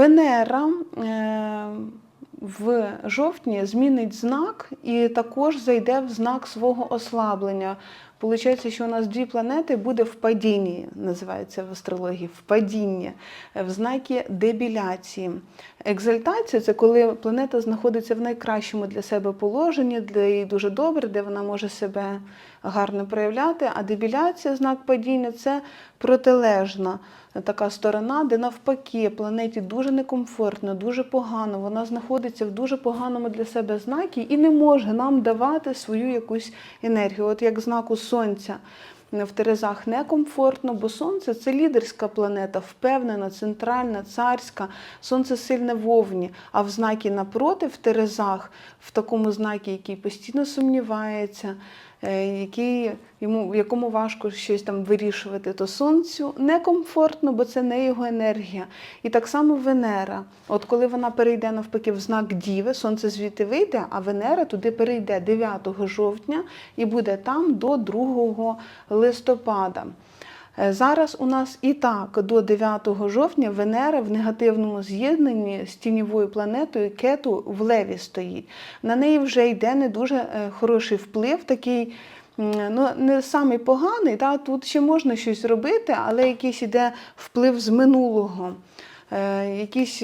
Венера е, в жовтні змінить знак і також зайде в знак свого ослаблення. Получається, що у нас дві планети буде в падінні, називається в астрології, в падінні, е, в знакі дебіляції. Екзальтація це коли планета знаходиться в найкращому для себе положенні, де їй дуже добре, де вона може себе гарно проявляти. А дебіляція, знак падіння це протилежна така сторона, де навпаки планеті дуже некомфортно, дуже погано. Вона знаходиться в дуже поганому для себе знакі і не може нам давати свою якусь енергію. От як знаку сонця. В Терезах некомфортно, бо сонце це лідерська планета, впевнена, центральна, царська. Сонце сильне вовні. А в знакі напроти, в Терезах, в такому знакі, який постійно сумнівається, е, який, йому, якому важко щось там вирішувати, то сонцю некомфортно, бо це не його енергія. І так само Венера. От коли вона перейде навпаки в знак Діви, сонце звідти вийде, а Венера туди перейде 9 жовтня і буде там до 2 листопада. Е, Зараз у нас і так до 9 жовтня Венера в негативному з'єднанні з тіньовою планетою Кету в Леві стоїть. На неї вже йде не дуже е, хороший вплив, такий ну, не самий поганий. Та, тут ще можна щось робити, але якийсь іде вплив з минулого. Е, Якісь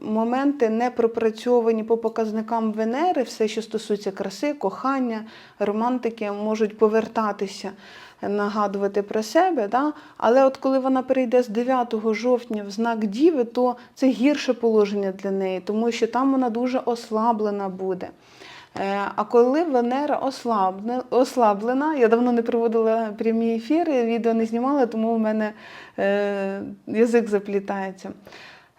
моменти не пропрацьовані по показникам Венери, все, що стосується краси, кохання, романтики, можуть повертатися, нагадувати про себе. Да? Але от коли вона перейде з 9 жовтня в знак Діви, то це гірше положення для неї, тому що там вона дуже ослаблена буде. Е, А коли Венера ослаблена, я давно не проводила прямі ефіри, відео не знімала, тому у мене е, язик заплітається.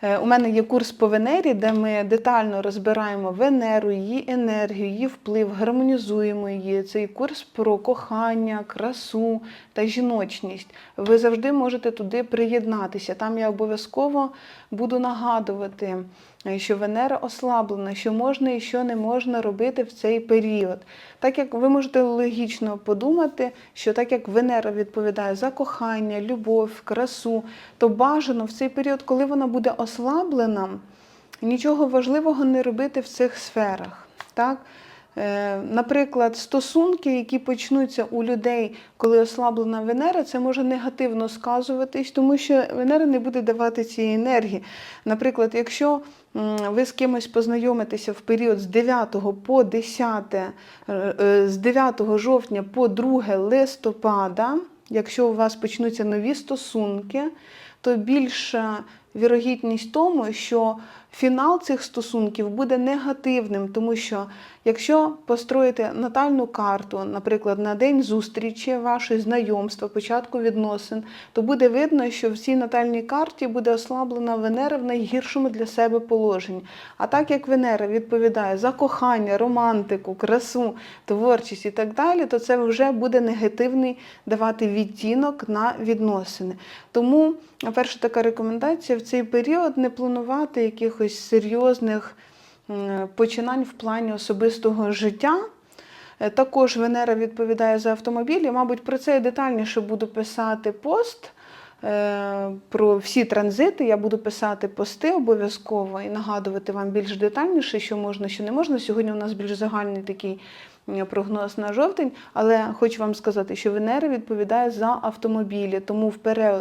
Е, У мене є курс по Венері, де ми детально розбираємо Венеру, її енергію, її вплив, гармонізуємо її. Цей курс про кохання, красу та жіночність. Ви завжди можете туди приєднатися. Там я обов'язково буду нагадувати, що Венера ослаблена, що можна і що не можна робити в цей період. Так як ви можете логічно подумати, що так як Венера відповідає за кохання, любов, красу, то бажано в цей період, коли вона буде ослаблена, нічого важливого не робити в цих сферах. Так? Е, Наприклад, стосунки, які почнуться у людей, коли ослаблена Венера, це може негативно сказуватись, тому що Венера не буде давати цієї енергії. Наприклад, якщо ви з кимось познайомитеся в період з 9 по 10, е, е, з 9 жовтня по 2 листопада, якщо у вас почнуться нові стосунки, то більша вірогідність тому, що фінал цих стосунків буде негативним, тому що якщо построїти натальну карту, наприклад, на день зустрічі вашої знайомства, початку відносин, то буде видно, що в цій натальній карті буде ослаблена Венера в найгіршому для себе положенні. А так як Венера відповідає за кохання, романтику, красу, творчість і так далі, то це вже буде негативний давати відтінок на відносини. Тому перша така рекомендація в цей період не планувати якихось серйозних починань в плані особистого життя. Е, Також Венера відповідає за автомобілі. Мабуть, про це я детальніше буду писати пост. е, Про всі транзити я буду писати пости обов'язково і нагадувати вам більш детальніше, що можна, що не можна. Сьогодні у нас більш загальний такий прогноз на жовтень, але хочу вам сказати, що Венера відповідає за автомобілі, тому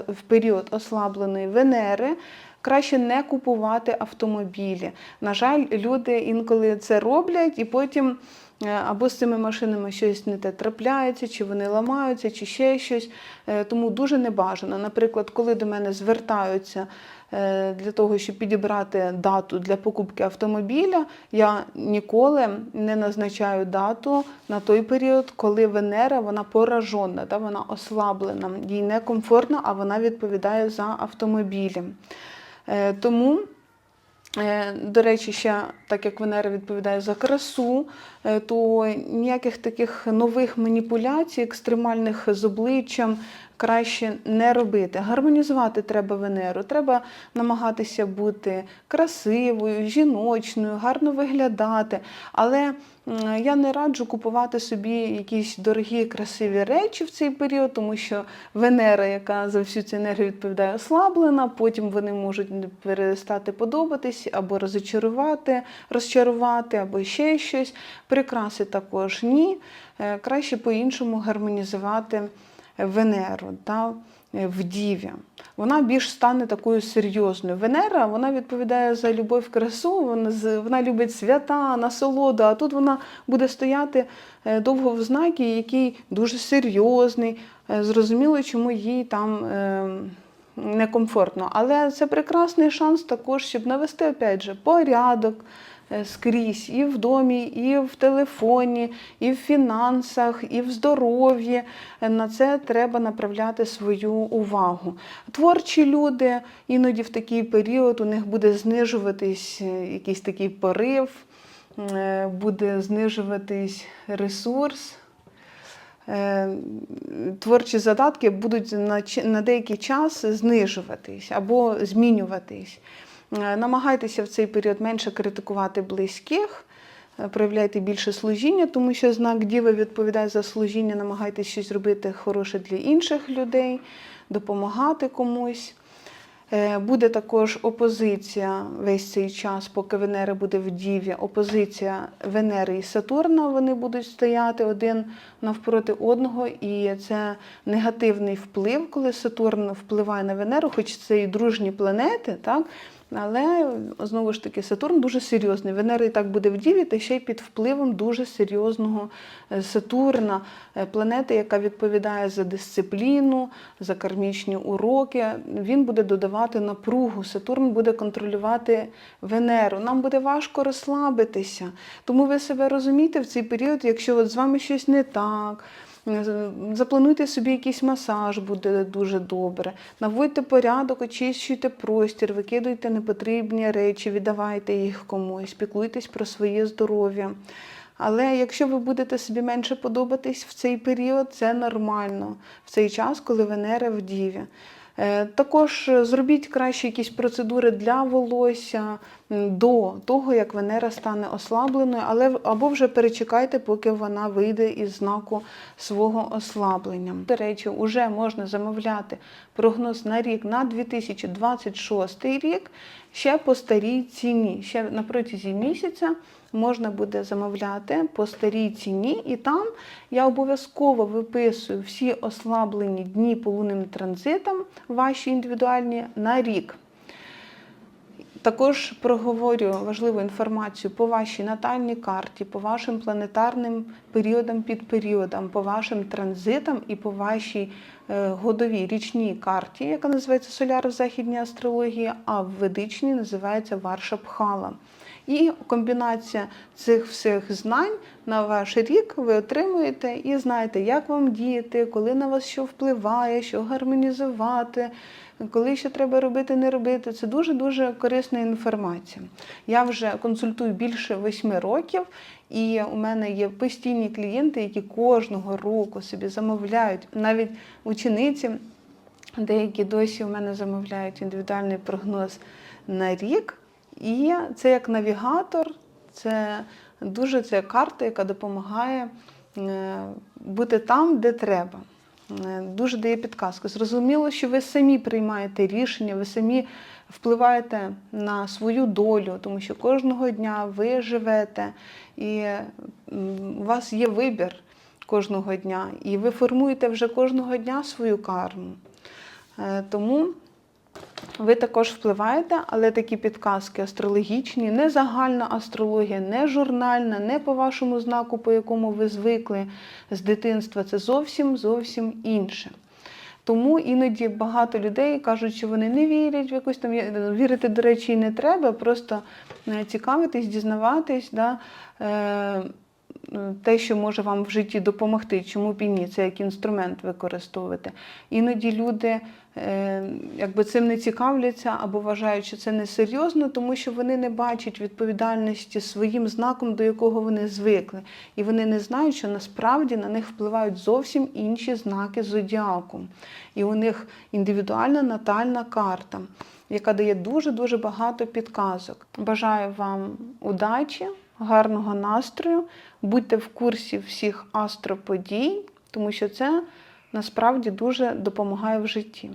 в період, ослабленої Венери краще не купувати автомобілі. На жаль, люди інколи це роблять і потім. е, Або з цими машинами щось не те трапляється, чи вони ламаються, чи ще щось. Е, Тому дуже небажано. Наприклад, коли до мене звертаються е, для того, щоб підібрати дату для покупки автомобіля, я ніколи не назначаю дату на той період, коли Венера вона поражена, вона ослаблена, їй некомфортно, а вона відповідає за автомобілі. Е, Тому, е, до речі, ще так як Венера відповідає за красу, е, то ніяких таких нових маніпуляцій, екстремальних з обличчям краще не робити. Гармонізувати треба Венеру. Треба намагатися бути красивою, жіночною, гарно виглядати. Але я не раджу купувати собі якісь дорогі, красиві речі в цей період, тому що Венера, яка за всю цю енергію відповідає, ослаблена, потім вони можуть перестати подобатись або розчарувати, розчарувати, або ще щось. Прикраси також ні. Е, Краще по-іншому гармонізувати Венеру та е, в Діві. Вона більш стане такою серйозною. Венера вона відповідає за любов, красу, вона, вона любить свята, насолоду, а тут вона буде стояти е, довго в знакі, який дуже серйозний. Зрозуміло, чому їй там. Некомфортно, але це прекрасний шанс також, щоб навести опять же порядок е, скрізь і в домі, і в телефоні, і в фінансах, і в здоров'ї. Е, На це треба направляти свою увагу. Творчі люди іноді в такий період у них буде знижуватись е, якийсь такий порив, буде знижуватись ресурс. Е, Творчі задатки будуть на, на деякий час знижуватись або змінюватись. Е, Намагайтеся в цей період менше критикувати близьких, е, проявляйте більше служіння, тому що знак Діви відповідає за служіння, намагайтеся щось робити хороше для інших людей, допомагати комусь. Е, Буде також опозиція весь цей час, поки Венера буде в Діві. Опозиція Венери і Сатурна. Вони будуть стояти один навпроти одного, і це негативний вплив, коли Сатурн впливає на Венеру, хоч це і дружні планети, так? Але знову ж таки Сатурн дуже серйозний. Венера і так буде в Діві, та ще й під впливом дуже серйозного е, Сатурна, е, планети, яка відповідає за дисципліну, за кармічні уроки. Він буде додавати напругу. Сатурн буде контролювати Венеру. Нам буде важко розслабитися. Тому ви себе розумієте в цей період, якщо от з вами щось не так. Заплануйте собі якийсь масаж, буде дуже добре. Наводьте порядок, очищуйте простір, викидуйте непотрібні речі, віддавайте їх комусь, піклуйтесь про своє здоров'я. Але якщо ви будете собі менше подобатись в цей період, це нормально в цей час, коли Венера в Діві. Е, Також зробіть краще якісь процедури для волосся до того, як Венера стане ослабленою, але або вже перечекайте, поки вона вийде із знаку свого ослаблення. До речі, вже можна замовляти прогноз на рік на 2026 рік ще по старій ціні. Ще на протязі місяця можна буде замовляти по старій ціні, і там я обов'язково виписую всі ослаблені дні по лунним транзитам, ваші індивідуальні, на рік. Також проговорю важливу інформацію по вашій натальній карті, по вашим планетарним періодам під періодам, по вашим транзитам і по вашій е, годовій річній карті, яка називається Соляр в західній астрології, а в ведичній називається Варшабхала. І комбінація цих всіх знань на ваш рік ви отримуєте і знаєте, як вам діяти, коли на вас що впливає, що гармонізувати, коли що треба робити, не робити. Це дуже-дуже корисна інформація. Я вже консультую більше восьми років, і у мене є постійні клієнти, які кожного року собі замовляють, навіть учениці. Деякі досі у мене замовляють індивідуальний прогноз на рік. І це як навігатор, це дуже це карта, яка допомагає е, бути там, де треба. Е, Дуже дає підказку. Зрозуміло, що ви самі приймаєте рішення, ви самі впливаєте на свою долю, тому що кожного дня ви живете, і у вас є вибір кожного дня, і ви формуєте вже кожного дня свою карму. Е, Тому ви також впливаєте, але такі підказки астрологічні, не загальна астрологія, не журнальна, не по вашому знаку, по якому ви звикли з дитинства. Це зовсім зовсім інше. Тому іноді багато людей кажуть, що вони не вірять в якусь там вірити, до речі, і не треба, просто е, цікавитись, дізнаватись. Да? Те, що може вам в житті допомогти, чому б і ні, це як інструмент використовувати. Іноді люди е, якби цим не цікавляться або вважають, що це несерйозно, тому що вони не бачать відповідальності своїм знаком, до якого вони звикли. І вони не знають, що насправді на них впливають зовсім інші знаки зодіаку. І у них індивідуальна натальна карта, яка дає дуже-дуже багато підказок. Бажаю вам удачі, гарного настрою, будьте в курсі всіх астроподій, тому що це насправді дуже допомагає в житті.